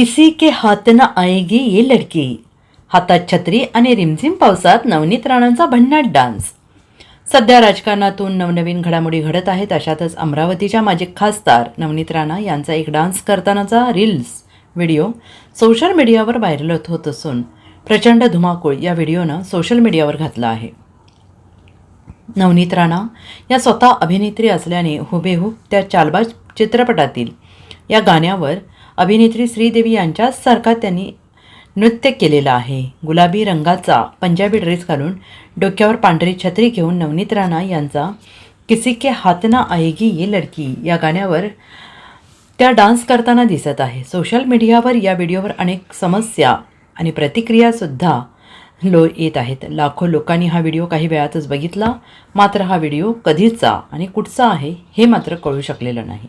किसी के हात न आएगी ये लडकी। हातात छत्री आणि रिमझिम पावसात नवनीत राणांचा भन्नाट डान्स। सध्या राजकारणातून नवनवीन घडामोडी घडत आहेत अशातच अमरावतीच्या माजी खासदार नवनीत राणा यांचा एक डान्स करतानाचा रील्स व्हिडिओ सोशल मीडियावर व्हायरल होत असून प्रचंड धुमाकूळ या व्हिडिओनं सोशल मीडियावर घातला आहे. नवनीत राणा या स्वतः अभिनेत्री असल्याने हुबेहूब त्या चालबाज चित्रपटातील या गाण्यावर अभिनेत्री श्रीदेवी यांच्यासारखा त्यांनी नृत्य केलेलं आहे. गुलाबी रंगाचा पंजाबी ड्रेस घालून डोक्यावर पांढरी छत्री घेऊन नवनीत राणा यांचा किसी के हात ना आएगी ये लडकी या गाण्यावर त्या डान्स करताना दिसत आहे. सोशल मीडियावर या व्हिडिओवर अनेक समस्या आणि प्रतिक्रियासुद्धा लो येत आहेत. लाखो लोकांनी हा व्हिडिओ काही वेळातच बघितला मात्र हा व्हिडिओ कधीचा आणि कुठचा आहे हे मात्र कळू शकलेलं नाही.